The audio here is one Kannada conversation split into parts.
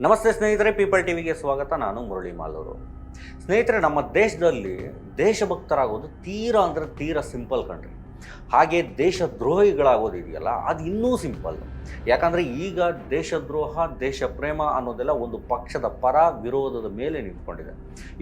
ನಮಸ್ತೆ ಸ್ನೇಹಿತರೆ ಪೀಪಲ್ ಟಿವಿಗೆ ಸ್ವಾಗತ. ನಾನು ಮುರಳಿ ಮಾಲೂರು. ಸ್ನೇಹಿತರೆ, ನಮ್ಮ ದೇಶದಲ್ಲಿ ದೇಶಭಕ್ತರಾಗೋದು ತೀರಾ ಅಂದರೆ ತೀರಾ ಸಿಂಪಲ್ ಕಂಟ್ರಿ ಹಾಗೆ ದೇಶದ್ರೋಹಿಗಳಾಗೋದು ಇದೆಯಲ್ಲ ಅದು ಇನ್ನೂ ಸಿಂಪಲ್. ಯಾಕಂದರೆ ಈಗ ದೇಶದ್ರೋಹ ದೇಶ ಪ್ರೇಮ ಅನ್ನೋದೆಲ್ಲ ಒಂದು ಪಕ್ಷದ ಪರ ವಿರೋಧದ ಮೇಲೆ ನಿಂತ್ಕೊಂಡಿದೆ.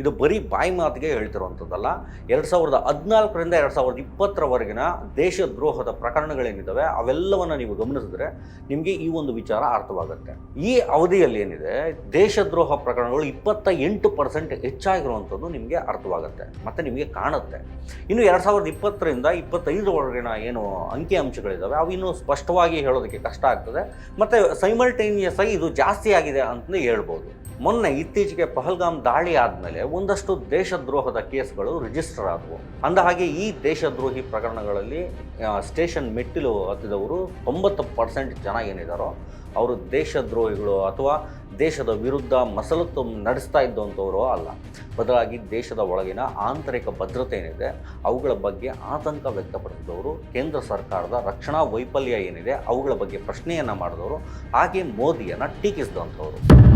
ಇದು ಬರೀ ಬಾಯಿ ಮಾತಿಗೆ ಹೇಳ್ತಿರುವಂಥದ್ದಲ್ಲ. ಎರಡು ಸಾವಿರದ ಹದಿನಾಲ್ಕರಿಂದ ಎರಡು ಸಾವಿರದ ಇಪ್ಪತ್ತರವರೆಗಿನ ದೇಶದ್ರೋಹದ ಪ್ರಕರಣಗಳೇನಿದ್ದಾವೆ, ಅವೆಲ್ಲವನ್ನು ನೀವು ಗಮನಿಸಿದ್ರೆ ನಿಮಗೆ ಈ ಒಂದು ವಿಚಾರ ಅರ್ಥವಾಗುತ್ತೆ. ಈ ಅವಧಿಯಲ್ಲಿ ಏನಿದೆ, ದೇಶದ್ರೋಹ ಪ್ರಕರಣಗಳು ಇಪ್ಪತ್ತ ಎಂಟು ಪರ್ಸೆಂಟ್ ಹೆಚ್ಚಾಗಿರುವಂಥದ್ದು ನಿಮಗೆ ಅರ್ಥವಾಗುತ್ತೆ, ಮತ್ತು ನಿಮಗೆ ಕಾಣುತ್ತೆ. ಇನ್ನು ಎರಡು ಸಾವಿರದ ಇಪ್ಪತ್ತರಿಂದ ಇಪ್ಪತ್ತೈದರವರೆಗಿನ ಏನು ಅಂಕಿ ಅಂಶಗಳಿದ್ದಾವೆ ಅವು ಇನ್ನೂ ಸ್ಪಷ್ಟವಾಗಿ ಹೇಳೋದಕ್ಕೆ ಕಷ್ಟ ಆಗ್ತದೆ. ಮತ್ತು ಸೈಮಲ್ಟೇನಿಯಸ್ ಆಗಿ ಇದು ಜಾಸ್ತಿ ಆಗಿದೆ ಅಂತಲೇ ಹೇಳ್ಬೋದು. ಮೊನ್ನೆ ಇತ್ತೀಚೆಗೆ ಪಹಲ್ಗಾಮ್ ದಾಳಿ ಆದಮೇಲೆ ಒಂದಷ್ಟು ದೇಶದ್ರೋಹದ ಕೇಸ್ಗಳು ರಿಜಿಸ್ಟರ್ ಆದವು. ಅಂದ ಹಾಗೆ ಈ ದೇಶದ್ರೋಹಿ ಪ್ರಕರಣಗಳಲ್ಲಿ ಸ್ಟೇಷನ್ ಮೆಟ್ಟಿಲು ಹತ್ತಿದವರು ತೊಂಬತ್ತು ಪರ್ಸೆಂಟ್ ಜನ ಏನಿದ್ದಾರೋ ಅವರು ದೇಶದ್ರೋಹಿಗಳು ಅಥವಾ ದೇಶದ ವಿರುದ್ಧ ಮಸಲತ್ತು ನಡೆಸ್ತಾ ಇದ್ದಂಥವರು ಅಲ್ಲ. ಬದಲಾಗಿ ದೇಶದ ಒಳಗಿನ ಆಂತರಿಕ ಭದ್ರತೆ ಏನಿದೆ, ಅವುಗಳ ಬಗ್ಗೆ ಆತಂಕ ವ್ಯಕ್ತಪಡಿಸಿದವರು, ಕೇಂದ್ರ ಸರ್ಕಾರದ ರಕ್ಷಣಾ ವೈಫಲ್ಯ ಏನಿದೆ, ಅವುಗಳ ಬಗ್ಗೆ ಪ್ರಶ್ನೆಯನ್ನು ಮಾಡಿದವರು, ಹಾಗೆ ಮೋದಿಯನ್ನು ಟೀಕಿಸಿದಂಥವರು.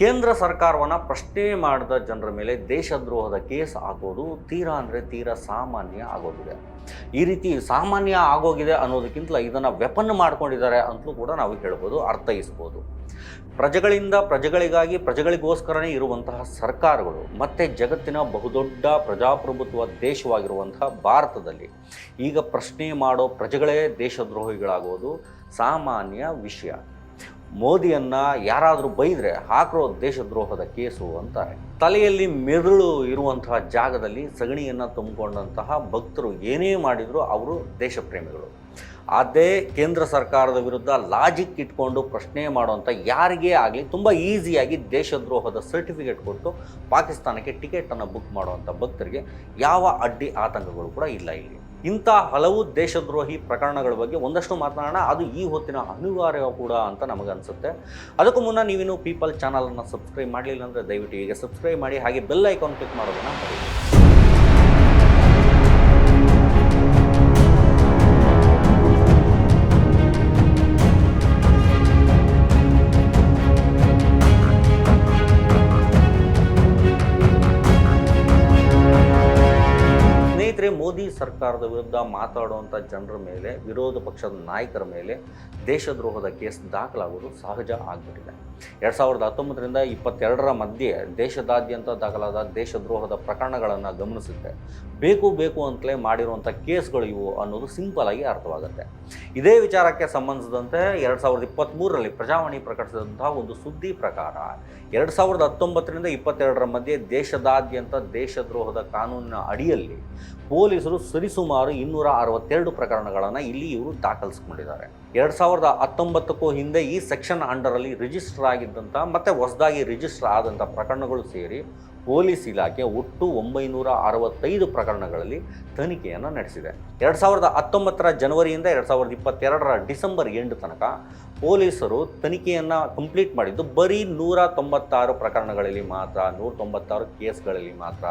ಕೇಂದ್ರ ಸರ್ಕಾರವನ್ನು ಪ್ರಶ್ನೆ ಮಾಡಿದ ಜನರ ಮೇಲೆ ದೇಶದ್ರೋಹದ ಕೇಸ್ ಹಾಕೋದು ತೀರಾ ಅಂದರೆ ತೀರಾ ಸಾಮಾನ್ಯ ಆಗೋಗಿದೆ. ಈ ರೀತಿ ಸಾಮಾನ್ಯ ಆಗೋಗಿದೆ ಅನ್ನೋದಕ್ಕಿಂತ ಇದನ್ನು ವೆಪನ್ ಮಾಡ್ಕೊಂಡಿದ್ದಾರೆ ಅಂತಲೂ ಕೂಡ ನಾವು ಹೇಳ್ಬೋದು, ಅರ್ಥೈಸ್ಬೋದು. ಪ್ರಜೆಗಳಿಂದ ಪ್ರಜೆಗಳಿಗಾಗಿ ಪ್ರಜೆಗಳಿಗೋಸ್ಕರನೇ ಇರುವಂತಹ ಸರ್ಕಾರಗಳು, ಮತ್ತು ಜಗತ್ತಿನ ಬಹುದೊಡ್ಡ ಪ್ರಜಾಪ್ರಭುತ್ವ ದೇಶವಾಗಿರುವಂತಹ ಭಾರತದಲ್ಲಿ ಈಗ ಪ್ರಶ್ನೆ ಮಾಡೋ ಪ್ರಜೆಗಳೇ ದೇಶದ್ರೋಹಿಗಳಾಗೋದು ಸಾಮಾನ್ಯ ವಿಷಯ. ಮೋದಿಯನ್ನ ಯಾರಾದರೂ ಬೈದರೆ ಹಾಕಿರೋ ದೇಶದ್ರೋಹದ ಕೇಸು ಅಂತಾರೆ. ತಲೆಯಲ್ಲಿ ಮೆದುಳು ಇರುವಂತಹ ಜಾಗದಲ್ಲಿ ಸಗಣಿಯನ್ನು ತುಂಬಿಕೊಂಡಂತಹ ಭಕ್ತರು ಏನೇ ಮಾಡಿದರೂ ಅವರು ದೇಶಪ್ರೇಮಿಗಳು. ಅದೇ ಕೇಂದ್ರ ಸರ್ಕಾರದ ವಿರುದ್ಧ ಲಾಜಿಕ್ ಇಟ್ಕೊಂಡು ಪ್ರಶ್ನೆ ಮಾಡುವಂಥ ಯಾರಿಗೇ ಆಗಲಿ ತುಂಬ ಈಸಿಯಾಗಿ ದೇಶದ್ರೋಹದ ಸರ್ಟಿಫಿಕೇಟ್ ಕೊಟ್ಟು ಪಾಕಿಸ್ತಾನಕ್ಕೆ ಟಿಕೆಟನ್ನು ಬುಕ್ ಮಾಡುವಂಥ ಭಕ್ತರಿಗೆ ಯಾವ ಅಡ್ಡಿ ಆತಂಕಗಳು ಕೂಡ ಇಲ್ಲ ಇಲ್ಲಿ. ಇಂಥ ಹಲವು ದೇಶದ್ರೋಹಿ ಪ್ರಕರಣಗಳ ಬಗ್ಗೆ ಒಂದಷ್ಟು ಮಾತನಾಡೋಣ. ಅದು ಈ ಹೊತ್ತಿನ ಅನಿವಾರ್ಯ ಕೂಡ ಅಂತ ನಮಗನ್ಸುತ್ತೆ ಅದಕ್ಕೂ ಮುನ್ನ ನೀವೇನು ಪೀಪಲ್ ಚಾನಲನ್ನು ಸಬ್ಸ್ಕ್ರೈಬ್ ಮಾಡಲಿಲ್ಲ ಅಂದರೆ ದಯವಿಟ್ಟು ಈಗ ಸಬ್ಸ್ಕ್ರೈಬ್ ಮಾಡಿ ಹಾಗೆ ಬೆಲ್ ಐಕಾನ್ ಕ್ಲಿಕ್ ಮಾಡೋದನ್ನು ಸರ್ಕಾರದ ವಿರುದ್ಧ ಮಾತಾಡುವಂಥ ಜನರ ಮೇಲೆ ವಿರೋಧ ಪಕ್ಷದ ನಾಯಕರ ಮೇಲೆ ದೇಶದ್ರೋಹದ ಕೇಸ್ ದಾಖಲಾಗುವುದು ಸಹಜ ಆಗಿಬಿಟ್ಟಿದೆ. ಎರಡು ಸಾವಿರದ ಹತ್ತೊಂಬತ್ತರಿಂದ ಇಪ್ಪತ್ತೆರಡರ ಮಧ್ಯೆ ದೇಶದಾದ್ಯಂತ ದಾಖಲಾದ ದೇಶದ್ರೋಹದ ಪ್ರಕರಣಗಳನ್ನು ಗಮನಿಸುತ್ತೆ. ಬೇಕು ಬೇಕು ಅಂತಲೇ ಮಾಡಿರುವಂಥ ಕೇಸ್ಗಳು ಇವು ಅನ್ನೋದು ಸಿಂಪಲ್ ಆಗಿ ಅರ್ಥವಾಗುತ್ತೆ. ಇದೇ ವಿಚಾರಕ್ಕೆ ಸಂಬಂಧಿಸಿದಂತೆ ಎರಡು ಸಾವಿರದ ಇಪ್ಪತ್ತ್ಮೂರರಲ್ಲಿ ಪ್ರಜಾವಾಣಿ ಪ್ರಕಟಿಸಿದಂತಹ ಒಂದು ಸುದ್ದಿ ಪ್ರಕಾರ ಎರಡು ಸಾವಿರದ ಹತ್ತೊಂಬತ್ತರಿಂದ ಇಪ್ಪತ್ತೆರಡರ ಮಧ್ಯೆ ದೇಶದಾದ್ಯಂತ ದೇಶದ್ರೋಹದ ಕಾನೂನಿನ ಅಡಿಯಲ್ಲಿ ಪೊಲೀಸರು ಸರಿಸುಮಾರು ಇನ್ನೂರ ಅರವತ್ತೆರಡು ಪ್ರಕರಣಗಳನ್ನು ಇಲ್ಲಿ ಇವರು ದಾಖಲಿಸ್ಕೊಂಡಿದ್ದಾರೆ. ಎರಡು ಸಾವಿರದ ಹತ್ತೊಂಬತ್ತಕ್ಕೂ ಹಿಂದೆ ಈ ಸೆಕ್ಷನ್ ಅಂಡರಲ್ಲಿ ರಿಜಿಸ್ಟರ್ ಆಗಿದ್ದಂಥ ಮತ್ತು ಹೊಸದಾಗಿ ರಿಜಿಸ್ಟರ್ ಆದಂಥ ಪ್ರಕರಣಗಳು ಸೇರಿ ಪೊಲೀಸ್ ಇಲಾಖೆ ಒಟ್ಟು ಒಂಬೈನೂರ ಅರವತ್ತೈದು ಪ್ರಕರಣಗಳಲ್ಲಿ ತನಿಖೆಯನ್ನು ನಡೆಸಿದೆ. ಎರಡು ಸಾವಿರದ ಹತ್ತೊಂಬತ್ತರ ಜನವರಿಯಿಂದ ಎರಡು ಸಾವಿರದ ಇಪ್ಪತ್ತೆರಡರ ಡಿಸೆಂಬರ್ ಎಂಡ್ ತನಕ ಪೊಲೀಸರು ತನಿಖೆಯನ್ನು ಕಂಪ್ಲೀಟ್ ಮಾಡಿದ್ದು ಬರೀ ನೂರ ತೊಂಬತ್ತಾರು ಪ್ರಕರಣಗಳಲ್ಲಿ ಮಾತ್ರ, ನೂರ ತೊಂಬತ್ತಾರು ಕೇಸ್ಗಳಲ್ಲಿ ಮಾತ್ರ.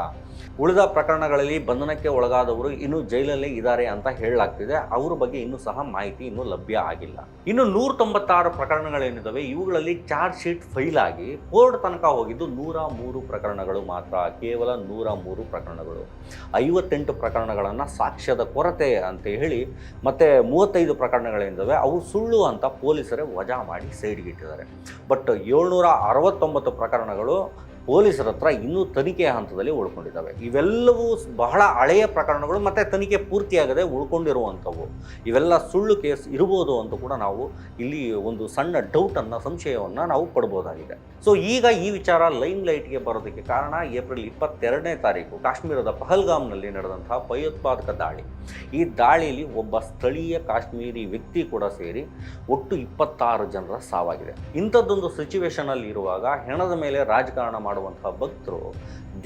ಉಳಿದ ಪ್ರಕರಣಗಳಲ್ಲಿ ಬಂಧನಕ್ಕೆ ಒಳಗಾದವರು ಇನ್ನೂ ಜೈಲಲ್ಲೇ ಇದ್ದಾರೆ ಅಂತ ಹೇಳಲಾಗ್ತಿದೆ. ಅವರ ಬಗ್ಗೆ ಇನ್ನೂ ಸಹ ಮಾಹಿತಿ ಇನ್ನೂ ಲಭ್ಯ ಆಗಿಲ್ಲ. ಇನ್ನು ನೂರ ತೊಂಬತ್ತಾರು ಪ್ರಕರಣಗಳೇನಿದ್ದಾವೆ ಇವುಗಳಲ್ಲಿ ಚಾರ್ಜ್ ಶೀಟ್ ಫೈಲ್ ಆಗಿ ಕೋರ್ಟ್ ತನಕ ಹೋಗಿದ್ದು ನೂರ ಮೂರು ಪ್ರಕರಣಗಳು ಮಾತ್ರ, ಕೇವಲ ನೂರ ಮೂರು ಪ್ರಕರಣಗಳು. ಐವತ್ತೆಂಟು ಪ್ರಕರಣಗಳನ್ನು ಸಾಕ್ಷ್ಯದ ಕೊರತೆ ಅಂತ ಹೇಳಿ ಮತ್ತೆ ಮೂವತ್ತೈದು ಪ್ರಕರಣಗಳೇನಿದ್ದಾವೆ ಅವು ಸುಳ್ಳು ಅಂತ ಪೊಲೀಸರೇ ವಜಾ ಮಾಡಿ ಸೈಡ್ಗೆ ಇಟ್ಟಿದ್ದಾರೆ ಬಟ್ ಏಳ್ನೂರ ಅರವತ್ತೊಂಬತ್ತು ಪ್ರಕರಣಗಳು ಪೊಲೀಸರ ಹತ್ರ ಇನ್ನೂ ತನಿಖೆಯ ಹಂತದಲ್ಲಿ ಉಳ್ಕೊಂಡಿದ್ದಾವೆ. ಇವೆಲ್ಲವೂ ಬಹಳ ಹಳೆಯ ಪ್ರಕರಣಗಳು ಮತ್ತು ತನಿಖೆ ಪೂರ್ತಿಯಾಗದೆ ಉಳ್ಕೊಂಡಿರುವಂಥವು. ಇವೆಲ್ಲ ಸುಳ್ಳು ಕೇಸ್ ಇರ್ಬೋದು ಅಂತ ಕೂಡ ನಾವು ಇಲ್ಲಿ ಒಂದು ಸಣ್ಣ ಡೌಟನ್ನು ಸಂಶಯವನ್ನು ನಾವು ಪಡ್ಬೋದಾಗಿದೆ ಸೊ ಈಗ ಈ ವಿಚಾರ ಲೈಮ್ ಲೈಟ್ಗೆ ಬರೋದಕ್ಕೆ ಕಾರಣ ಏಪ್ರಿಲ್ ಇಪ್ಪತ್ತೆರಡನೇ ತಾರೀಕು ಕಾಶ್ಮೀರದ ಪಹಲ್ಗಾಮ್ನಲ್ಲಿ ನಡೆದಂತಹ ಭಯೋತ್ಪಾದಕ ದಾಳಿ. ಈ ದಾಳಿಯಲ್ಲಿ ಒಬ್ಬ ಸ್ಥಳೀಯ ಕಾಶ್ಮೀರಿ ವ್ಯಕ್ತಿ ಕೂಡ ಸೇರಿ ಒಟ್ಟು ಇಪ್ಪತ್ತಾರು ಜನರ ಸಾವಾಗಿದೆ. ಇಂಥದ್ದೊಂದು ಸಿಚುವೇಶನಲ್ಲಿ ಇರುವಾಗ ಹೆಣದ ಮೇಲೆ ರಾಜಕಾರಣ ಮಾಡುವಂತಹ ಭಕ್ತರು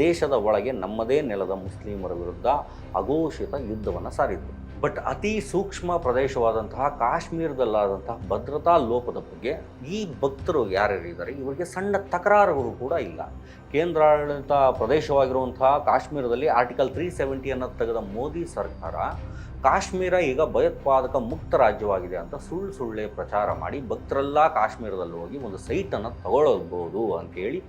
ದೇಶದ ಒಳಗೆ ನಮ್ಮದೇ ನೆಲದ ಮುಸ್ಲಿಮರ ವಿರುದ್ಧ ಅಘೋಷಿತ ಯುದ್ಧವನ್ನು ಸಾರಿದ್ರು. ಬಟ್ ಅತಿ ಸೂಕ್ಷ್ಮ ಪ್ರದೇಶವಾದಂತಹ ಕಾಶ್ಮೀರದಲ್ಲಾದಂತಹ ಭದ್ರತಾ ಲೋಪದ ಬಗ್ಗೆ ಈ ಭಕ್ತರು ಯಾರ್ಯಾರಿದ್ದಾರೆ, ಇವರಿಗೆ ಸಣ್ಣ ತಕರಾರುಗಳು ಕೂಡ ಇಲ್ಲ. ಕೇಂದ್ರಾಡಳಿತ ಪ್ರದೇಶವಾಗಿರುವಂತಹ ಕಾಶ್ಮೀರದಲ್ಲಿ ಆರ್ಟಿಕಲ್ ತ್ರೀ ಸೆವೆಂಟಿಯನ್ನು ತೆಗೆದ ಮೋದಿ ಸರ್ಕಾರ ಕಾಶ್ಮೀರ ಈಗ ಭಯೋತ್ಪಾದಕ ಮುಕ್ತ ರಾಜ್ಯವಾಗಿದೆ ಅಂತ ಸುಳ್ಳು ಸುಳ್ಳೆ ಪ್ರಚಾರ ಮಾಡಿ ಭಕ್ತರೆಲ್ಲ ಕಾಶ್ಮೀರದಲ್ಲಿ ಹೋಗಿ ಒಂದು ಸೈಟನ್ನು ತಗೊಳ್ಬೋದು ಅಂತೇಳಿ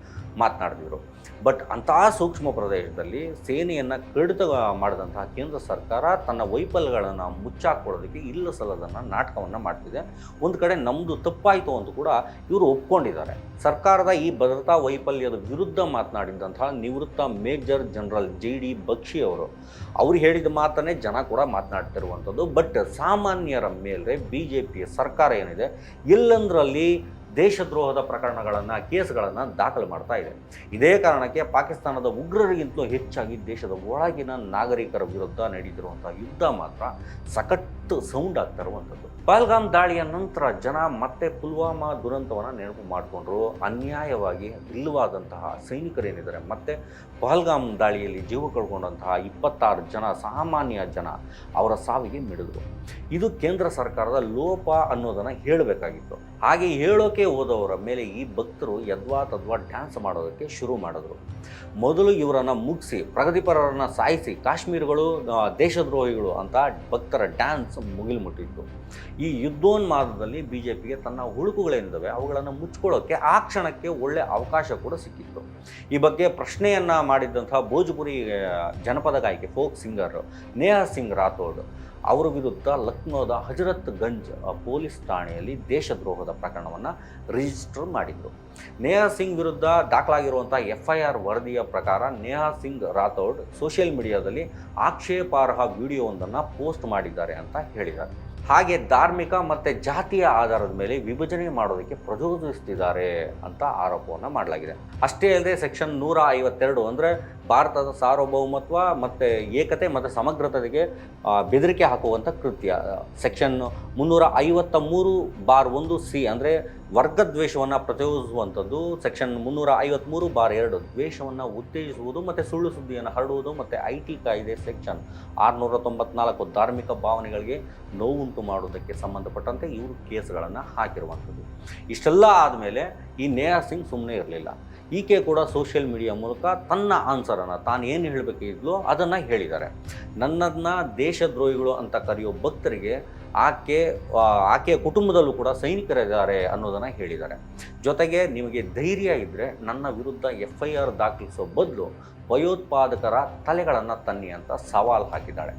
ಮಾತನಾಡಿದ್ರು. ಬಟ್ ಅಂತಹ ಸೂಕ್ಷ್ಮ ಪ್ರದೇಶದಲ್ಲಿ ಸೇನೆಯನ್ನು ಕಡಿತ ಮಾಡಿದಂತಹ ಕೇಂದ್ರ ಸರ್ಕಾರ ತನ್ನ ವೈಫಲ್ಯಗಳನ್ನು ಮುಚ್ಚಾಕೊಳ್ಳೋದಕ್ಕೆ ಇಲ್ಲ ಸಲ್ಲದನ್ನು ನಾಟಕವನ್ನು ಮಾಡ್ತಿದೆ. ಒಂದು ಕಡೆ ನಮ್ಮದು ತಪ್ಪಾಯಿತು ಅಂತ ಕೂಡ ಇವರು ಒಪ್ಕೊಂಡಿದ್ದಾರೆ. ಸರ್ಕಾರದ ಈ ಭದ್ರತಾ ವೈಫಲ್ಯದ ವಿರುದ್ಧ ಮಾತನಾಡಿದಂತಹ ನಿವೃತ್ತ major general J D Bakshi ಅವರು, ಅವ್ರು ಹೇಳಿದ ಮಾತನ್ನೇ ಜನ ಕೂಡ ಮಾತನಾಡ್ತಿರುವಂಥದ್ದು ಬಟ್ ಸಾಮಾನ್ಯರ ಮೇಲೆ ಬಿ ಜೆ ಪಿಯ ಸರ್ಕಾರ ಏನಿದೆ, ಎಲ್ಲಂದ್ರಲ್ಲಿ ದೇಶದ್ರೋಹದ ಪ್ರಕರಣಗಳನ್ನು, ಕೇಸ್ಗಳನ್ನು ದಾಖಲು ಮಾಡ್ತಾ ಇದೆ. ಇದೇ ಕಾರಣಕ್ಕೆ ಪಾಕಿಸ್ತಾನದ ಉಗ್ರರಿಗಿಂತಲೂ ಹೆಚ್ಚಾಗಿ ದೇಶದ ಒಳಗಿನ ನಾಗರಿಕರ ವಿರುದ್ಧ ನಡೆದಿರುವಂಥ ಯುದ್ಧ ಮಾತ್ರ ಸಖತ್ತು ಸೌಂಡ್ ಆಗ್ತಾ ಇರುವಂಥದ್ದು. ಪಹಲ್ಗಾಮ್ ದಾಳಿಯ ನಂತರ ಜನ ಮತ್ತೆ ಪುಲ್ವಾಮಾ ದುರಂತವನ್ನು ನೆನಪು ಮಾಡಿಕೊಂಡ್ರು. ಅನ್ಯಾಯವಾಗಿ ಇಲ್ಲವಾದಂತಹ ಸೈನಿಕರೇನಿದ್ದಾರೆ, ಮತ್ತೆ ಪಹಲ್ಗಾಮ್ ದಾಳಿಯಲ್ಲಿ ಜೀವ ಕಳ್ಕೊಂಡಂತಹ ಇಪ್ಪತ್ತಾರು ಜನ, ಸಾಮಾನ್ಯ ಜನ ಅವರ ಸಾವಿಗೆ ಮಿಡಿದ್ರು. ಇದು ಕೇಂದ್ರ ಸರ್ಕಾರದ ಲೋಪ ಅನ್ನೋದನ್ನು ಹೇಳಬೇಕಾಗಿತ್ತು. ಹಾಗೆ ಹೇಳೋಕೆ ಹೋದವರ ಮೇಲೆ ಈ ಭಕ್ತರು ಯದ್ವಾ ತದ್ವಾ ಡ್ಯಾನ್ಸ್ ಮಾಡೋದಕ್ಕೆ ಶುರು ಮಾಡಿದ್ರು. ಮೊದಲು ಇವರನ್ನು ಮುಗಿಸಿ, ಪ್ರಗತಿಪರರನ್ನು ಸಾಯಿಸಿ, ಕಾಶ್ಮೀರಗಳು ದೇಶದ್ರೋಹಿಗಳು ಅಂತ ಭಕ್ತರ ಡ್ಯಾನ್ಸ್ ಮುಗಿಲು ಮುಟ್ಟಿತ್ತು ಈ ಯುದ್ಧೋನ್ಮಾದದಲ್ಲಿ ಬಿ ಜೆ ಪಿಗೆ ತನ್ನ ಹುಳುಕುಗಳೇನಿದ್ದಾವೆ ಅವುಗಳನ್ನು ಮುಚ್ಕೊಳ್ಳೋಕ್ಕೆ ಆ ಕ್ಷಣಕ್ಕೆ ಒಳ್ಳೆ ಅವಕಾಶ ಕೂಡ ಸಿಕ್ಕಿತ್ತು. ಈ ಬಗ್ಗೆ ಪ್ರಶ್ನೆಯನ್ನು ಮಾಡಿದ್ದಂಥ ಭೋಜ್ಪುರಿ ಜನಪದ ಗಾಯಕಿ ಫೋಕ್ ಸಿಂಗರ್ ನೇಹಾ ಸಿಂಗ್ ರಾಥೋಡ್ ಅವರ ವಿರುದ್ಧ ಲಕ್ನೋದ ಹಜರತ್ ಗಂಜ್ ಪೊಲೀಸ್ ಠಾಣೆಯಲ್ಲಿ ದೇಶದ್ರೋಹದ ಪ್ರಕರಣವನ್ನು ರಿಜಿಸ್ಟರ್ ಮಾಡಿದರು. ನೇಹಾ ಸಿಂಗ್ ವಿರುದ್ಧ ದಾಖಲಾಗಿರುವಂಥ ಎಫ್ ಐ ಆರ್ ವರದಿಯ ಪ್ರಕಾರ ನೇಹಾ ಸಿಂಗ್ ರಾಥೋಡ್ ಸೋಷಿಯಲ್ ಮೀಡಿಯಾದಲ್ಲಿ ಆಕ್ಷೇಪಾರ್ಹ ವಿಡಿಯೋವೊಂದನ್ನು ಪೋಸ್ಟ್ ಮಾಡಿದ್ದಾರೆ ಅಂತ ಹೇಳಿದ್ದಾರೆ. ಹಾಗೆ ಧಾರ್ಮಿಕ ಮತ್ತು ಜಾತಿಯ ಆಧಾರದ ಮೇಲೆ ವಿಭಜನೆ ಮಾಡೋದಕ್ಕೆ ಪ್ರಚೋದಿಸ್ತಿದ್ದಾರೆ ಅಂತ ಆರೋಪವನ್ನು ಮಾಡಲಾಗಿದೆ. ಅಷ್ಟೇ ಅಲ್ಲದೆ ಸೆಕ್ಷನ್ ನೂರ ಐವತ್ತೆರಡು ಅಂದರೆ ಭಾರತದ ಸಾರ್ವಭೌಮತ್ವ ಮತ್ತು ಏಕತೆ ಮತ್ತು ಸಮಗ್ರತೆಗೆ ಬೆದರಿಕೆ ಹಾಕುವಂಥ ಕೃತ್ಯ. ಸೆಕ್ಷನ್ ಮುನ್ನೂರ ಐವತ್ತ ಮೂರು ಬಾರ್ ಒಂದು ಸಿ ಅಂದರೆ ವರ್ಗದ್ವೇಷವನ್ನು ಪ್ರಚೋದಿಸುವಂಥದ್ದು ಸೆಕ್ಷನ್ ಮುನ್ನೂರ ಐವತ್ತ್ಮೂರು ಬಾರ್ ಎರಡು. ದ್ವೇಷವನ್ನು ಉತ್ತೇಜಿಸುವುದು ಮತ್ತು ಸುಳ್ಳು ಸುದ್ದಿಯನ್ನು ಹರಡುವುದು ಮತ್ತು ಐ ಟಿ ಕಾಯ್ದೆ ಸೆಕ್ಷನ್ ಆರುನೂರ ತೊಂಬತ್ನಾಲ್ಕು ಧಾರ್ಮಿಕ ಭಾವನೆಗಳಿಗೆ ನೋವುಂಟು ಮಾಡುವುದಕ್ಕೆ ಸಂಬಂಧಪಟ್ಟಂತೆ ಇವರು ಕೇಸ್ಗಳನ್ನು ಹಾಕಿರುವಂಥದ್ದು. ಇಷ್ಟೆಲ್ಲ ಆದಮೇಲೆ ಈ ನೇಹಾ ಸಿಂಗ್ ಸುಮ್ಮನೆ ಇರಲಿಲ್ಲ. ಈಕೆ ಕೂಡ ಸೋಷಿಯಲ್ ಮೀಡಿಯಾ ಮೂಲಕ ತನ್ನ ಆನ್ಸರನ್ನು ತಾನು ಏನು ಹೇಳಬೇಕಿದ್ಲೋ ಅದನ್ನು ಹೇಳಿದ್ದಾರೆ ನನ್ನನ್ನು ದೇಶದ್ರೋಹಿಗಳು ಅಂತ ಕರೆಯೋ ಭಕ್ತರಿಗೆ ಆಕೆ ಆ, ಆಕೆಯ ಕುಟುಂಬದಲ್ಲೂ ಕೂಡ ಸೈನಿಕರಿದ್ದಾರೆ ಅನ್ನೋದನ್ನು ಹೇಳಿದ್ದಾರೆ ಜೊತೆಗೆ ನಿಮಗೆ ಧೈರ್ಯ ಇದ್ದರೆ ನನ್ನ ವಿರುದ್ಧ ಎಫ್ ಐ ಆರ್ ದಾಖಲಿಸೋ ಬದಲು ಭಯೋತ್ಪಾದಕರ ತಲೆಗಳನ್ನು ತನ್ನಿ ಅಂತ ಸವಾಲು ಹಾಕಿದ್ದಾಳೆ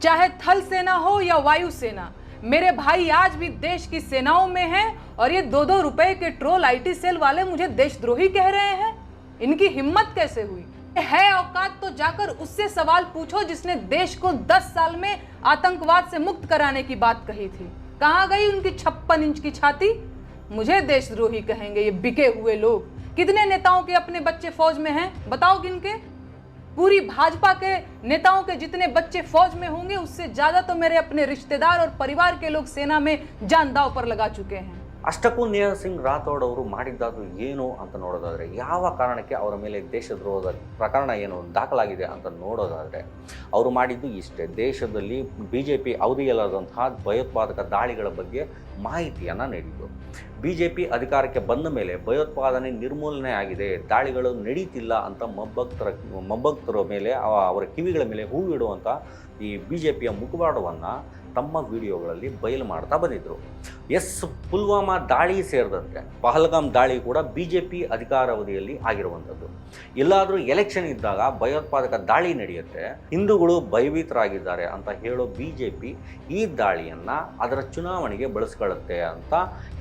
चाहे थल सेना हो या वायु सेना मेरे भाई आज भी देश की सेनाओं में हैं और ये दो दो रुपए के ट्रोल आईटी सेल वाले मुझे देशद्रोही कह रहे हैं। इनकी हिम्मत कैसे हुई? है औकात तो जाकर उससे सवाल पूछो जिसने देश को 10 साल में आतंकवाद से मुक्त कराने की बात कही थी। कहाँ गई उनकी छप्पन इंच की छाती? मुझे देशद्रोही कहेंगे ये बिके हुए लोग। कितने नेताओं के अपने बच्चे फौज में हैं? बताओ किनके? पूरी भाजपा के नेताओं के जितने बच्चे फौज में होंगे, उससे ज़्यादा तो मेरे अपने रिश्तेदार और परिवार के लोग सेना में जान दाव पर लगा चुके हैं। ಅಷ್ಟಕ್ಕೂ ನೇಹಾ ಸಿಂಗ್ ರಾಥೋಡ್ ಅವರು ಮಾಡಿದ್ದಾದ್ರು ಏನು ಅಂತ ನೋಡೋದಾದರೆ, ಯಾವ ಕಾರಣಕ್ಕೆ ಅವರ ಮೇಲೆ ದೇಶದ್ರೋಹದ ಪ್ರಕರಣ ಏನು ದಾಖಲಾಗಿದೆ ಅಂತ ನೋಡೋದಾದರೆ, ಅವರು ಮಾಡಿದ್ದು ಇಷ್ಟೇ. ದೇಶದಲ್ಲಿ ಬಿ ಜೆ ಪಿ ಅವಧಿಯಲ್ಲಾದಂತಹ ಭಯೋತ್ಪಾದಕ ದಾಳಿಗಳ ಬಗ್ಗೆ ಮಾಹಿತಿಯನ್ನು ನೀಡಿದ್ದು. ಬಿ ಜೆ ಪಿ ಅಧಿಕಾರಕ್ಕೆ ಬಂದ ಮೇಲೆ ಭಯೋತ್ಪಾದನೆ ನಿರ್ಮೂಲನೆ ಆಗಿದೆ, ದಾಳಿಗಳು ನಡೀತಿಲ್ಲ ಅಂತ ಮಬ್ಬಕ್ತರ ಮಬ್ಬಕ್ತರ ಮೇಲೆ ಅವರ ಕಿವಿಗಳ ಮೇಲೆ ಹೂವಿಡುವಂಥ ಈ ಬಿ ಜೆ ಪಿಯ ಮುಖವಾಡವನ್ನು ತಮ್ಮ ವಿಡಿಯೋಗಳಲ್ಲಿ ಬಯಲು ಮಾಡ್ತಾ ಬಂದಿದ್ದರು ಎಸ್ ಪುಲ್ವಾಮಾ ದಾಳಿ ಸೇರಿದಂತೆ ಪಹಲ್ಗಾಮ್ ದಾಳಿ ಕೂಡ ಬಿ ಜೆ ಪಿ ಅಧಿಕಾರಾವಧಿಯಲ್ಲಿ ಆಗಿರುವಂಥದ್ದು ಎಲ್ಲಾದರೂ ಎಲೆಕ್ಷನ್ ಇದ್ದಾಗ ಭಯೋತ್ಪಾದಕ ದಾಳಿ ನಡೆಯುತ್ತೆ ಹಿಂದೂಗಳು ಭಯಭೀತರಾಗಿದ್ದಾರೆ ಅಂತ ಹೇಳೋ ಬಿ ಜೆ ಪಿ ಈ ದಾಳಿಯನ್ನು ಅದರ ಚುನಾವಣೆಗೆ ಬಳಸ್ಕೊಳ್ಳುತ್ತೆ ಅಂತ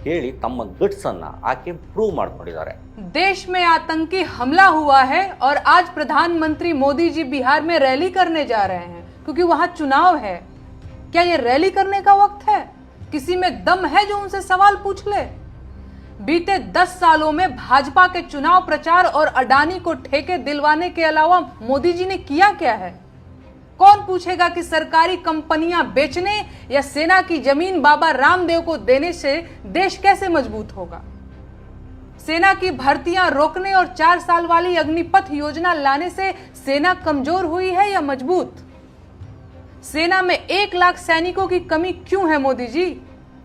ಹೇಳಿ ತಮ್ಮ ಗಟ್ಸನ್ನು ಆಕೆ ಪ್ರೂವ್ ಮಾಡ್ಕೊಂಡಿದ್ದಾರೆ देश में आतंकी हमला हुआ है और आज प्रधानमंत्री मोदी जी बिहार में रैली करने जा रहे हैं क्योंकि वहां चुनाव है क्या ये रैली करने का वक्त है? किसी में दम है जो उनसे सवाल पूछ ले? बीते दस सालों में भाजपा के चुनाव प्रचार और अडानी को ठेके दिलवाने के अलावा मोदी जी ने किया क्या है? कौन पूछेगा कि सरकारी कंपनियाँ बेचने या सेना की ज़मीन बाबा रामदेव को देने से देश कैसे मज़बूत होगा? सेना की भर्तियाँ रोकने और चार साल वाली अग्निपथ योजना लाने से सेना कमज़ोर हुई है या मज़बूत? सेना में एक लाख सैनिकों की कमी क्यों है मोदी जी?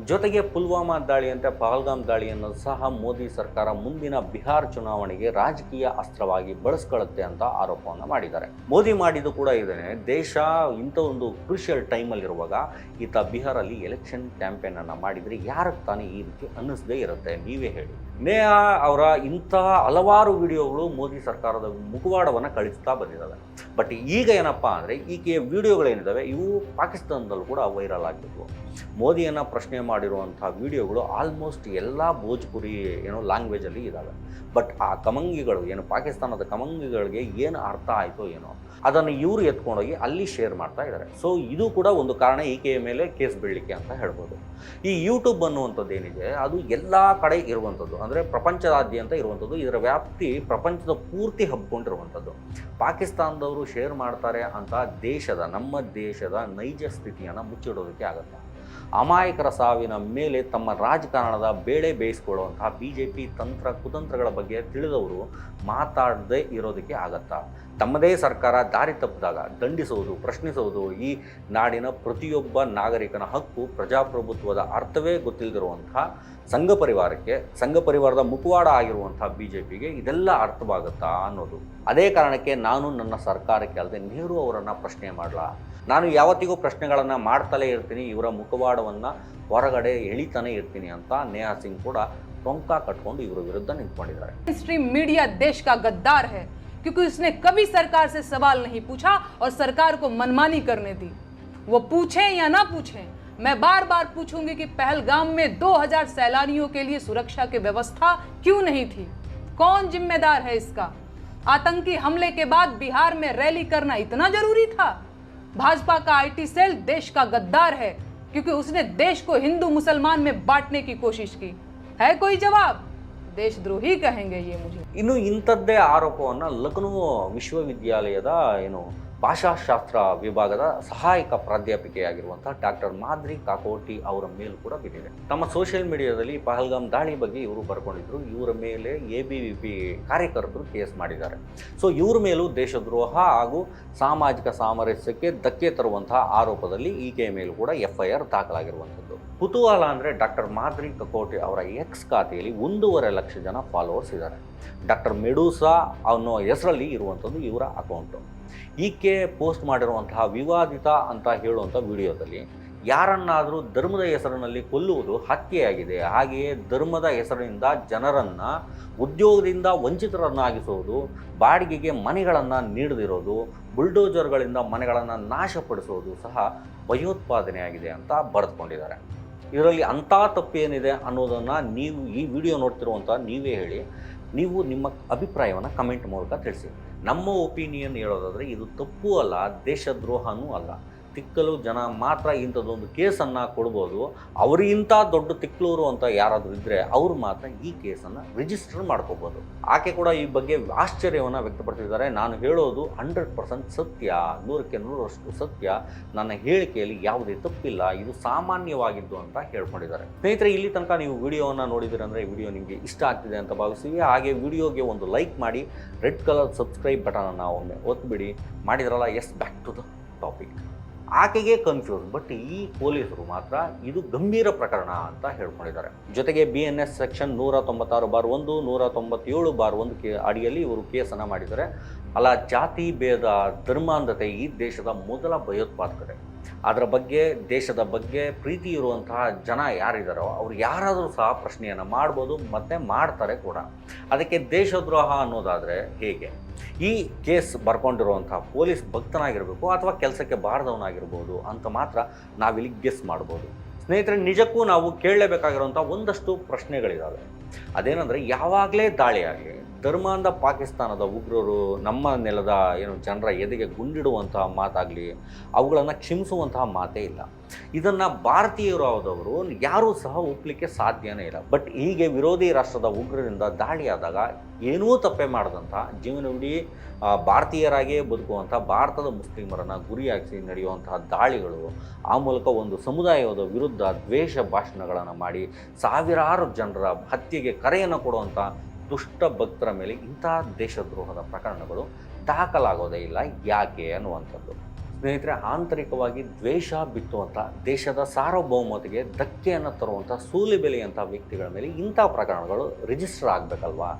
ಜೊತೆಗೆ ಪುಲ್ವಾಮಾ ದಾಳಿಯಂತೆ ಪಹಲ್ಗಾಮ್ ದಾಳಿಯನ್ನು ಸಹ ಮೋದಿ ಸರ್ಕಾರ ಮುಂದಿನ ಬಿಹಾರ್ ಚುನಾವಣೆಗೆ ರಾಜಕೀಯ ಅಸ್ತ್ರವಾಗಿ ಬಳಸ್ಕೊಳ್ಳುತ್ತೆ ಅಂತ ಆರೋಪವನ್ನು ಮಾಡಿದ್ದಾರೆ. ಮೋದಿ ಮಾಡಿದ್ದು ಕೂಡ ಇದೇನೆ. ದೇಶ ಇಂಥ ಒಂದು ಕ್ರೂಷಿಯಲ್ ಟೈಮಲ್ಲಿರುವಾಗ ಈತ ಬಿಹಾರಲ್ಲಿ ಎಲೆಕ್ಷನ್ ಕ್ಯಾಂಪೇನ್ ಅನ್ನು ಮಾಡಿದರೆ ಯಾರಿಗೆ ತಾನೇ ಈ ರೀತಿ ಅನ್ನಿಸದೇ ಇರುತ್ತೆ ನೀವೇ ಹೇಳಿ. ನೇಹಾ ಅವರ ಇಂತಹ ಹಲವಾರು ವಿಡಿಯೋಗಳು ಮೋದಿ ಸರ್ಕಾರದ ಮುಖವಾಡವನ್ನು ಕಳಿಸ್ತಾ ಬಂದಿದ್ದಾವೆ. ಬಟ್ ಈಗ ಏನಪ್ಪ ಅಂದರೆ ಈಕೆಯ ವಿಡಿಯೋಗಳೇನಿದ್ದಾವೆ ಇವು ಪಾಕಿಸ್ತಾನದಲ್ಲೂ ಕೂಡ ವೈರಲ್ ಆಗಿದ್ವು ಮೋದಿಯನ್ನು ಪ್ರಶ್ನೆ ಮಾಡಿರುವಂಥ ವಿಡಿಯೋಗಳು ಆಲ್ಮೋಸ್ಟ್ ಎಲ್ಲ ಭೋಜ್ಪುರಿ, ಏನೋ ಲ್ಯಾಂಗ್ವೇಜಲ್ಲಿ ಇದ್ದಾವೆ ಬಟ್ ಆ ಕಮಂಗಿಗಳು, ಏನು ಪಾಕಿಸ್ತಾನದ ಕಮಂಗಿಗಳಿಗೆ ಏನು ಅರ್ಥ ಆಯಿತೋ ಏನೋ, ಅದನ್ನು ಇವರು ಎತ್ಕೊಂಡೋಗಿ ಅಲ್ಲಿ ಶೇರ್ ಮಾಡ್ತಾ ಇದ್ದಾರೆ ಸೊ ಇದು ಕೂಡ ಒಂದು ಕಾರಣ ಈಕೆಯ ಮೇಲೆ ಕೇಸ್ ಬೀಳಲಿಕ್ಕೆ ಅಂತ ಹೇಳ್ಬೋದು. ಈ ಯೂಟ್ಯೂಬ್ ಅನ್ನುವಂಥದ್ದು ಏನಿದೆ, ಅದು ಎಲ್ಲ ಕಡೆ ಇರುವಂಥದ್ದು, ಅಂದರೆ ಪ್ರಪಂಚದಾದ್ಯಂತ ಇರುವಂಥದ್ದು, ಇದರ ವ್ಯಾಪ್ತಿ ಪ್ರಪಂಚದ ಪೂರ್ತಿ ಹಬ್ಬಿಕೊಂಡಿರುವಂಥದ್ದು. ಪಾಕಿಸ್ತಾನದವರು ಶೇರ್ ಮಾಡ್ತಾರೆ ಅಂತ ದೇಶದ, ನಮ್ಮ ದೇಶದ ನೈಜ ಸ್ಥಿತಿಯನ್ನು ಮುಚ್ಚಿಡೋದಕ್ಕೆ ಆಗುತ್ತೆ. ಅಮಾಯಕರ ಸಾವಿನ ಮೇಲೆ ತಮ್ಮ ರಾಜಕಾರಣದ ಬೇಳೆ ಬೇಯಿಸ್ಕೊಳ್ಳುವಂತಹ ಬಿ ಜೆ ಪಿ ತಂತ್ರ ಕುತಂತ್ರಗಳ ಬಗ್ಗೆ ತಿಳಿದವರು ಮಾತಾಡದೇ ಇರೋದಕ್ಕೆ ಆಗತ್ತಾ. ತಮ್ಮದೇ ಸರ್ಕಾರ ದಾರಿ ತಪ್ಪಿದಾಗ ದಂಡಿಸುವುದು ಪ್ರಶ್ನಿಸುವುದು ಈ ನಾಡಿನ ಪ್ರತಿಯೊಬ್ಬ ನಾಗರಿಕನ ಹಕ್ಕು ಪ್ರಜಾಪ್ರಭುತ್ವದ ಅರ್ಥವೇ ಗೊತ್ತಿಲ್ಲದಿರುವಂತಹ ಸಂಘ ಪರಿವಾರಕ್ಕೆ, ಸಂಘ ಪರಿವಾರದ ಮುಖವಾಡ ಆಗಿರುವಂತಹ ಬಿ ಜೆ ಪಿಗೆ ಇದೆಲ್ಲ ಅರ್ಥವಾಗುತ್ತಾ ಅನ್ನೋದು. ಅದೇ ಕಾರಣಕ್ಕೆ ನಾನು ನನ್ನ ಸರ್ಕಾರಕ್ಕೆ ಅಲ್ಲದೆ ನೆಹರು ಅವರನ್ನು ಪ್ರಶ್ನೆ ಮಾಡಲ? ನಾನು ಯಾವತ್ತಿಗೂ ಪ್ರಶ್ನೆಗಳನ್ನು ಮಾಡ್ತಲೇ ಇರ್ತೀನಿ ಇವರ ಮುಖವಾಡವನ್ನು ಹೊರಗಡೆ ಎಳಿತಾನೆ ಇರ್ತೀನಿ ಅಂತ ನೇಹಾ ಸಿಂಗ್ ಕೂಡ ಟೊಂಕ ಕಟ್ಕೊಂಡು ಇವರ ವಿರುದ್ಧ ನಿಂತ್ಕೊಂಡಿದ್ದಾರೆ स्ट्रीम मीडिया देश का गद्दार है क्योंकि उसने कभी सरकार से सवाल नहीं पूछा और सरकार को मनमानी करने दी वो पूछे या ना पूछे मैं बार बार पूछूंगी कि पहलगाम में 2000 सैलानियों के लिए सुरक्षा की व्यवस्था क्यों नहीं थी कौन जिम्मेदार है इसका आतंकी हमले के बाद बिहार में रैली करना इतना जरूरी था भाजपा का आईटी सेल देश का गद्दार है क्योंकि उसने देश को हिंदू मुसलमान में बांटने की कोशिश की है कोई जवाब देशद्रोही कहेंगे ये मुझे ಇನ್ನು ಇಂಥದ್ದೇ ಆರೋಪವನ್ನು ಲಕ್ನೋ ವಿಶ್ವವಿದ್ಯಾಲಯದ ಏನು ಭಾಷಾಶಾಸ್ತ್ರ ವಿಭಾಗದ ಸಹಾಯಕ ಪ್ರಾಧ್ಯಾಪಿಕೆಯಾಗಿರುವಂತಹ ಡಾಕ್ಟರ್ ಮಾದ್ರಿ ಕಾಕೋಟಿ ಅವರ ಮೇಲೂ ಕೂಡ ಬಿದ್ದಿದೆ. ತಮ್ಮ ಸೋಷಿಯಲ್ ಮೀಡಿಯಾದಲ್ಲಿ ಪಹಲ್ಗಾಮ್ ದಾಳಿ ಬಗ್ಗೆ ಇವರು ಬರ್ಕೊಂಡಿದ್ರು. ಇವರ ಮೇಲೆ ಎ ಬಿ ವಿ ಪಿ ಕಾರ್ಯಕರ್ತರು ಕೇಸ್ ಮಾಡಿದ್ದಾರೆ. ಸೊ ಇವ್ರ ಮೇಲೂ ದೇಶದ್ರೋಹ ಹಾಗೂ ಸಾಮಾಜಿಕ ಸಾಮರಸ್ಯಕ್ಕೆ ಧಕ್ಕೆ ತರುವಂತಹ ಆರೋಪದಲ್ಲಿ ಈಕೆಯ ಮೇಲೂ ಕೂಡ ಎಫ್ ಐ ಆರ್ ದಾಖಲಾಗಿರುವಂಥದ್ದು. ಕುತೂಹಲ ಅಂದರೆ ಡಾಕ್ಟರ್ ಮಾದ್ರಿ ಕಕೋಟಿ ಅವರ ಎಕ್ಸ್ ಖಾತೆಯಲ್ಲಿ ಒಂದೂವರೆ ಲಕ್ಷ ಜನ ಫಾಲೋವರ್ಸ್ ಇದ್ದಾರೆ. ಡಾಕ್ಟರ್ ಮೆಡೂಸಾ ಅನ್ನೋ ಹೆಸರಲ್ಲಿ ಇರುವಂಥದ್ದು ಇವರ ಅಕೌಂಟು ಈಕೆ ಪೋಸ್ಟ್ ಮಾಡಿರುವಂತಹ ವಿವಾದಿತ ಅಂತ ಹೇಳುವಂಥ ವಿಡಿಯೋದಲ್ಲಿ ಯಾರನ್ನಾದರೂ ಧರ್ಮದ ಹೆಸರಿನಲ್ಲಿ ಕೊಲ್ಲುವುದು ಹತ್ಯೆಯಾಗಿದೆ. ಹಾಗೆಯೇ ಧರ್ಮದ ಹೆಸರಿನಿಂದ ಜನರನ್ನು, ಉದ್ಯೋಗದಿಂದ ವಂಚಿತರನ್ನಾಗಿಸುವುದು, ಬಾಡಿಗೆಗೆ ಮನೆಗಳನ್ನು ನೀಡದಿರೋದು, ಬುಲ್ಡೋಜರ್ಗಳಿಂದ ಮನೆಗಳನ್ನು ನಾಶಪಡಿಸುವುದು ಸಹ ಭಯೋತ್ಪಾದನೆಯಾಗಿದೆ ಅಂತ ಬರೆದುಕೊಂಡಿದ್ದಾರೆ. ಇದರಲ್ಲಿ ಅಂಥ ತಪ್ಪೇನಿದೆ ಅನ್ನೋದನ್ನು ನೀವು ಈ ವಿಡಿಯೋ ನೋಡ್ತಿರುವಂಥ ನೀವೇ ಹೇಳಿ. ನೀವು ನಿಮ್ಮ ಅಭಿಪ್ರಾಯವನ್ನು ಕಮೆಂಟ್ ಮೂಲಕ ತಿಳಿಸಿ. ನಮ್ಮ ಒಪಿನಿಯನ್ ಹೇಳೋದಾದರೆ ಇದು ತಪ್ಪು ಅಲ್ಲ ದೇಶದ್ರೋಹನೂ ಅಲ್ಲ. ತಿಕ್ಕಲು ಜನ ಮಾತ್ರ ಇಂಥದ್ದೊಂದು ಕೇಸನ್ನು ಕೊಡ್ಬೋದು. ಅವರಿಗಿಂತ ದೊಡ್ಡ ತಿಕ್ಕಲೂರು ಅಂತ ಯಾರಾದರೂ ಇದ್ದರೆ ಅವರು ಮಾತ್ರ ಈ ಕೇಸನ್ನು ರಿಜಿಸ್ಟರ್ ಮಾಡ್ಕೋಬೋದು. ಆಕೆ ಕೂಡ ಈ ಬಗ್ಗೆ ಆಶ್ಚರ್ಯವನ್ನು ವ್ಯಕ್ತಪಡಿಸಿದ್ದಾರೆ. ನಾನು ಹೇಳೋದು ಹಂಡ್ರೆಡ್ ಪರ್ಸೆಂಟ್ ಸತ್ಯ, ನೂರಕ್ಕೆ ನೂರಷ್ಟು ಸತ್ಯ. ನನ್ನ ಹೇಳಿಕೆಯಲ್ಲಿ ಯಾವುದೇ ತಪ್ಪಿಲ್ಲ. ಇದು ಸಾಮಾನ್ಯವಾಗಿದ್ದು ಅಂತ ಹೇಳ್ಕೊಂಡಿದ್ದಾರೆ. ಸ್ನೇಹಿತರೆ, ಇಲ್ಲಿ ತನಕ ನೀವು ವಿಡಿಯೋವನ್ನು ನೋಡಿದಿರಂದರೆ ಈ ವಿಡಿಯೋ ನಿಮಗೆ ಇಷ್ಟ ಆಗ್ತಿದೆ ಅಂತ ಭಾವಿಸ್ತೀವಿ. ಹಾಗೆ ವಿಡಿಯೋಗೆ ಒಂದು ಲೈಕ್ ಮಾಡಿ, ರೆಡ್ ಕಲರ್ ಸಬ್ಸ್ಕ್ರೈಬ್ ಬಟನನ್ನು ಒಮ್ಮೆ ಒತ್ತುಬಿಡಿ ಮಾಡಿದ್ರಲ್ಲ yes back to the topic ಆಕೆಗೆ ಕನ್ಫ್ಯೂಸ್ ಬಟ್ ಈ ಪೊಲೀಸರು ಮಾತ್ರ ಇದು ಗಂಭೀರ ಪ್ರಕರಣ ಅಂತ ಹೇಳ್ಕೊಂಡಿದ್ದಾರೆ. ಜೊತೆಗೆ ಬಿ ಎನ್ ಎಸ್ ಸೆಕ್ಷನ್ ನೂರ ತೊಂಬತ್ತಾರು ಬಾರ್ ಒಂದು, ನೂರ ತೊಂಬತ್ತೇಳು ಬಾರ್ ಒಂದು ಕೆ ಅಡಿಯಲ್ಲಿ ಇವರು ಕೇಸನ್ನು ಮಾಡಿದ್ದಾರೆ. ಅಲ್ಲ, ಜಾತಿ, ಭೇದ, ಧರ್ಮಾಂಧತೆ ಈ ದೇಶದ ಮೊದಲ ಭಯೋತ್ಪಾದಕತೆ. ಅದರ ಬಗ್ಗೆ, ದೇಶದ ಬಗ್ಗೆ ಪ್ರೀತಿ ಇರುವಂತಹ ಜನ ಯಾರಿದ್ದಾರೋ ಅವ್ರು ಯಾರಾದರೂ ಸಹ ಪ್ರಶ್ನೆಯನ್ನು ಮಾಡ್ಬೋದು, ಮತ್ತು ಮಾಡ್ತಾರೆ ಕೂಡ. ಅದಕ್ಕೆ ದೇಶದ್ರೋಹ ಅನ್ನೋದಾದರೆ ಹೇಗೆ? ಈ ಕೇಸ್ ಬರ್ಕೊಂಡಿರುವಂಥ ಪೊಲೀಸ್ ಭಕ್ತನಾಗಿರಬೇಕು ಅಥವಾ ಕೆಲಸಕ್ಕೆ ಬಾರದವನಾಗಿರ್ಬೋದು ಅಂತ ಮಾತ್ರ ನಾವಿಲ್ಲಿ ಗೆಸ್ ಮಾಡ್ಬೋದು. ಸ್ನೇಹಿತರೆ, ನಿಜಕ್ಕೂ ನಾವು ಕೇಳಲೇಬೇಕಾಗಿರುವಂಥ ಒಂದಷ್ಟು ಪ್ರಶ್ನೆಗಳಿದ್ದಾವೆ ಅದೇನೆಂದರೆ, ಯಾವಾಗಲೇ ದಾಳಿಯಾಗಲಿ ಧರ್ಮಾಂಧ ಪಾಕಿಸ್ತಾನದ ಉಗ್ರರು ನಮ್ಮ ನೆಲದ ಏನು ಜನರ ಎದೆಗೆ ಗುಂಡಿಡುವಂತಹ ಮಾತಾಗಲಿ, ಅವುಗಳನ್ನು ಕ್ಷಮಿಸುವಂತಹ ಮಾತೇ ಇಲ್ಲ. ಇದನ್ನು ಭಾರತೀಯರು ಆದವರು ಯಾರೂ ಸಹ ಒಪ್ಪಲಿಕ್ಕೆ ಸಾಧ್ಯನೇ ಇಲ್ಲ. ಬಟ್ ಹೀಗೆ ವಿರೋಧಿ ರಾಷ್ಟ್ರದ ಉಗ್ರರಿಂದ ದಾಳಿಯಾದಾಗ ಏನೂ ತಪ್ಪೆ ಮಾಡದಂಥ ಜೀವನವಿಡೀ ಭಾರತೀಯರಾಗಿಯೇ ಬದುಕುವಂಥ ಭಾರತದ ಮುಸ್ಲಿಮರನ್ನು ಗುರಿಯಾಗಿಸಿ ನಡೆಯುವಂತಹ ದಾಳಿಗಳು ಆ ಮೂಲಕ ಒಂದು ಸಮುದಾಯದ ವಿರುದ್ಧ ದ್ವೇಷ ಭಾಷಣಗಳನ್ನು ಮಾಡಿ ಸಾವಿರಾರು ಜನರ ಹತ್ಯೆಗೆ ಕರೆಯನ್ನು ಕೊಡುವಂಥ ದುಷ್ಟ ಭಕ್ತರ ಮೇಲೆ ಇಂಥ ದೇಶದ್ರೋಹದ ಪ್ರಕರಣಗಳು ದಾಖಲಾಗೋದೇ ಇಲ್ಲ, ಯಾಕೆ ಅನ್ನುವಂಥದ್ದು. ಸ್ನೇಹಿತರೆ, ಆಂತರಿಕವಾಗಿ ದ್ವೇಷ ಬಿತ್ತುವಂಥ ದೇಶದ ಸಾರ್ವಭೌಮತೆಗೆ ಧಕ್ಕೆಯನ್ನು ತರುವಂಥ ಸೂಲಿಬೆಲೆಯಂಥ ವ್ಯಕ್ತಿಗಳ ಮೇಲೆ ಇಂಥ ಪ್ರಕರಣಗಳು ರಿಜಿಸ್ಟರ್ ಆಗಬೇಕಲ್ವಾ?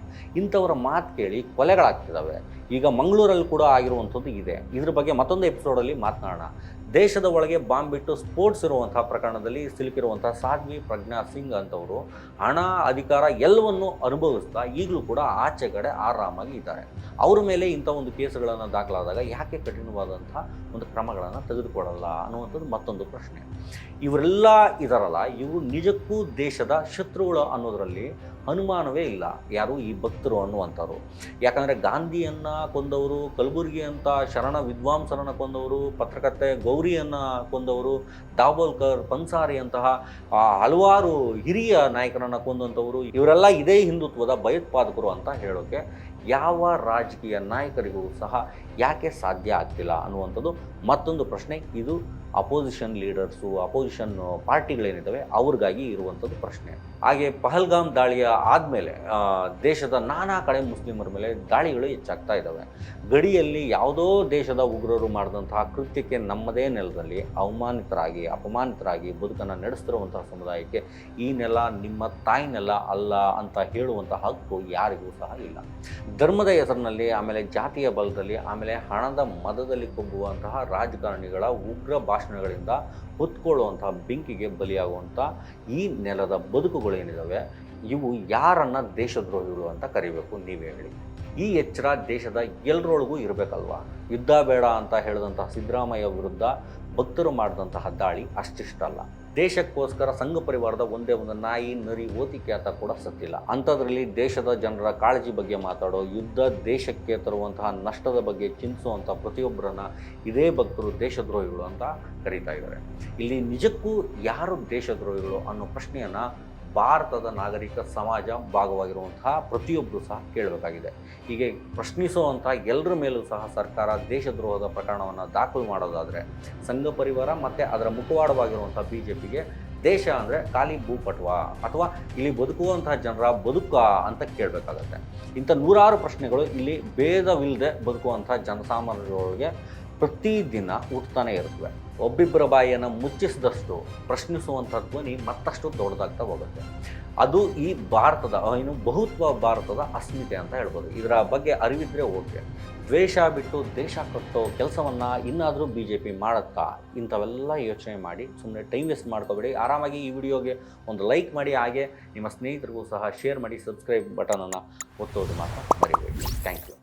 ಇಂಥವರ ಮಾತು ಕೇಳಿ ಕೊಲೆಗಳಾಗ್ತಿದ್ದಾವೆ. ಈಗ ಮಂಗಳೂರಲ್ಲಿ ಕೂಡ ಆಗಿರುವಂಥದ್ದು ಇದೆ. ಇದ್ರ ಬಗ್ಗೆ ಮತ್ತೊಂದು ಎಪಿಸೋಡಲ್ಲಿ ಮಾತನಾಡೋಣ. ದೇಶದ ಒಳಗೆ ಬಾಂಬ್ ಬಿಟ್ಟು ಸ್ಪೋರ್ಟ್ಸ್ ಇರುವಂಥ ಪ್ರಕರಣದಲ್ಲಿ ಸಿಲುಕಿರುವಂಥ ಸಾಧ್ವಿ ಪ್ರಜ್ಞಾ ಸಿಂಗ್ ಅಂತವರು ಹಣ, ಅಧಿಕಾರ ಎಲ್ಲವನ್ನು ಅನುಭವಿಸ್ತಾ ಈಗಲೂ ಕೂಡ ಆಚೆ ಕಡೆ ಆರಾಮಾಗಿ ಇದ್ದಾರೆ. ಅವ್ರ ಮೇಲೆ ಇಂಥ ಒಂದು ಕೇಸುಗಳನ್ನು ದಾಖಲಾದಾಗ ಯಾಕೆ ಕಠಿಣವಾದಂಥ ಒಂದು ಕ್ರಮಗಳನ್ನು ತೆಗೆದುಕೊಳ್ಳಲ್ಲ ಅನ್ನುವಂಥದ್ದು ಮತ್ತೊಂದು ಪ್ರಶ್ನೆ. ಇವರೆಲ್ಲ ಇದಾರಲ್ಲ, ಇವರು ನಿಜಕ್ಕೂ ದೇಶದ ಶತ್ರುಗಳು ಅನ್ನೋದರಲ್ಲಿ ಅನುಮಾನವೇ ಇಲ್ಲ. ಯಾರು ಈ ಭಕ್ತರು ಅನ್ನುವಂಥವ್ರು. ಯಾಕಂದರೆ ಗಾಂಧಿಯನ್ನು ಕೊಂದವರು ಕಲಬುರಗಿ ಅಂತ ಶರಣ ವಿದ್ವಾಂಸರನ್ನು ಕೊಂದವರು, ಪತ್ರಕರ್ತೆ ಗೌರಿಯನ್ನು ಕೊಂದವರು ದಾಬೋಲ್ಕರ್ ಪನ್ಸಾರಿ ಅಂತಹ ಹಲವಾರು ಹಿರಿಯ ನಾಯಕರನ್ನು ಕೊಂದಂಥವರು, ಇವರೆಲ್ಲ ಇದೇ ಹಿಂದುತ್ವದ ಭಯೋತ್ಪಾದಕರು ಅಂತ ಹೇಳೋಕ್ಕೆ ಯಾವ ರಾಜಕೀಯ ನಾಯಕರಿಗೂ ಸಹ ಯಾಕೆ ಸಾಧ್ಯ ಆಗ್ತಿಲ್ಲ ಅನ್ನುವಂಥದ್ದು ಮತ್ತೊಂದು ಪ್ರಶ್ನೆ. ಇದು ಅಪೋಸಿಷನ್ ಲೀಡರ್ಸು ಅಪೋಸಿಷನ್ ಪಾರ್ಟಿಗಳೇನಿದ್ದಾವೆ ಅವ್ರಿಗಾಗಿ ಇರುವಂಥದ್ದು ಪ್ರಶ್ನೆ. ಹಾಗೆ ಪಹಲ್ಗಾಮ್ ದಾಳಿಯ ಆದಮೇಲೆ ದೇಶದ ನಾನಾ ಕಡೆ ಮುಸ್ಲಿಮರ ಮೇಲೆ ದಾಳಿಗಳು ಹೆಚ್ಚಾಗ್ತಾ ಇದ್ದಾವೆ. ಗಡಿಯಲ್ಲಿ ಯಾವುದೋ ದೇಶದ ಉಗ್ರರು ಮಾಡಿದಂತಹ ಕೃತ್ಯಕ್ಕೆ ನಮ್ಮದೇ ನೆಲದಲ್ಲಿ ಅವಮಾನಿತರಾಗಿ, ಅಪಮಾನಿತರಾಗಿ ಬದುಕನ್ನು ನಡೆಸ್ತಿರುವಂತಹ ಸಮುದಾಯಕ್ಕೆ ಈ ನೆಲ ನಿಮ್ಮ ತಾಯಿ ನೆಲ ಅಲ್ಲ ಅಂತ ಹೇಳುವಂತಹ ಹಕ್ಕು ಯಾರಿಗೂ ಸಹ ಇಲ್ಲ. ಧರ್ಮದ ಹೆಸರಿನಲ್ಲಿ, ಆಮೇಲೆ ಜಾತಿಯ ಬಲದಲ್ಲಿ, ಆಮೇಲೆ ಹಣದ ಮದದಲ್ಲಿ ಕುಗ್ಗುವಂತಹ ರಾಜಕಾರಣಿಗಳ ಉಗ್ರ ಭಾಷಣಗಳಿಂದ ಹೊತ್ಕೊಳ್ಳುವಂತಹ ಬೆಂಕಿಗೆ ಬಲಿಯಾಗುವಂಥ ಈ ನೆಲದ ಬದುಕುಗಳೇನಿದ್ದಾವೆ ಇವು ಯಾರನ್ನ ದೇಶದ್ರೋಹಿಗಳು ಅಂತ ಕರಿಬೇಕು ನೀವೇ ಹೇಳಿ ಈ ಎಚ್ಚರ ದೇಶದ ಎಲ್ಲರೊಳಗೂ ಇರಬೇಕಲ್ವಾ? ಯುದ್ಧ ಬೇಡ ಅಂತ ಹೇಳಿದಂತಹ ಸಿದ್ದರಾಮಯ್ಯ ವಿರುದ್ಧ ಭಕ್ತರು ಮಾಡಿದಂತಹ ದಾಳಿ ಅಷ್ಟಿಷ್ಟಲ್ಲ ದೇಶಕ್ಕೋಸ್ಕರ ಸಂಘ ಪರಿವಾರದ ಒಂದೇ ಒಂದು ನಾಯಿ, ನರಿ, ಓತಿಕೆ ಆತ ಕೂಡ ಸತ್ತಿಲ್ಲ. ಅಂಥದ್ರಲ್ಲಿ ದೇಶದ ಜನರ ಕಾಳಜಿ ಬಗ್ಗೆ ಮಾತಾಡೋ ಯುದ್ಧ ದೇಶಕ್ಕೆ ತರುವಂತಹ ನಷ್ಟದ ಬಗ್ಗೆ ಚಿಂತಿಸುವಂಥ ಪ್ರತಿಯೊಬ್ಬರನ್ನ ಇದೇ ಭಕ್ತರು ದೇಶದ್ರೋಹಿಗಳು ಅಂತ ಕರೀತಾ ಇದ್ದಾರೆ. ಇಲ್ಲಿ ನಿಜಕ್ಕೂ ಯಾರು ದೇಶದ್ರೋಹಿಗಳು ಅನ್ನೋ ಪ್ರಶ್ನೆಯನ್ನು ಭಾರತದ ನಾಗರಿಕ ಸಮಾಜ ಭಾಗವಾಗಿರುವಂತಹ ಪ್ರತಿಯೊಬ್ಬರು ಸಹ ಕೇಳಬೇಕಾಗಿದೆ. ಹೀಗೆ ಪ್ರಶ್ನಿಸುವಂತಹ ಎಲ್ಲರ ಮೇಲೂ ಸಹ ಸರ್ಕಾರ ದೇಶದ್ರೋಹದ ಪ್ರಕರಣವನ್ನು ದಾಖಲು ಮಾಡೋದಾದರೆ ಸಂಘ ಪರಿವಾರ ಮತ್ತು ಅದರ ಮುಖವಾಡವಾಗಿರುವಂಥ ಬಿ ಜೆ ಪಿಗೆ ದೇಶ ಅಂದರೆ ಖಾಲಿ ಭೂಪಟ್ವ ಅಥವಾ ಇಲ್ಲಿ ಬದುಕುವಂತಹ ಜನರ ಬದುಕ ಅಂತ ಕೇಳಬೇಕಾಗತ್ತೆ. ಇಂಥ ನೂರಾರು ಪ್ರಶ್ನೆಗಳು ಇಲ್ಲಿ ಭೇದವಿಲ್ಲದೆ ಬದುಕುವಂಥ ಜನಸಾಮಾನ್ಯರೊಳಗೆ ಪ್ರತಿದಿನ ಹುಟ್ಟುತ್ತಾನೆ ಇರುತ್ತವೆ ಒಬ್ಬಿಬ್ಬರ ಬಾಯಿಯನ್ನು ಮುಚ್ಚಿಸಿದಷ್ಟು ಪ್ರಶ್ನಿಸುವಂಥ ಧ್ವನಿ ಮತ್ತಷ್ಟು ದೊಡ್ಡದಾಗ್ತಾ ಹೋಗುತ್ತೆ. ಅದು ಈ ಭಾರತದ ಏನು ಬಹುತ್ವ ಭಾರತದ ಅಸ್ಮಿತೆ ಅಂತ ಹೇಳ್ಬೋದು. ಇದರ ಬಗ್ಗೆ ಅರಿವಿದ್ರೆ ಓಕೆ. ದ್ವೇಷ ಬಿಟ್ಟು ದೇಶ ಕಟ್ಟೋ ಕೆಲಸವನ್ನು ಇನ್ನಾದರೂ ಬಿ ಜೆ ಪಿ ಮಾಡುತ್ತಾ? ಇಂಥವೆಲ್ಲ ಯೋಚನೆ ಮಾಡಿ ಸುಮ್ಮನೆ ಟೈಮ್ ವೇಸ್ಟ್ ಮಾಡ್ಕೋಬೇಡಿ. ಆರಾಮಾಗಿ ಈ ವಿಡಿಯೋಗೆ ಒಂದು ಲೈಕ್ ಮಾಡಿ, ಹಾಗೆ ನಿಮ್ಮ ಸ್ನೇಹಿತರಿಗೂ ಸಹ ಶೇರ್ ಮಾಡಿ, ಸಬ್ಸ್ಕ್ರೈಬ್ ಬಟನನ್ನು ಒತ್ತೋದು ಮಾತ್ರ ಮರಿಬೇಡಿ. Thank you.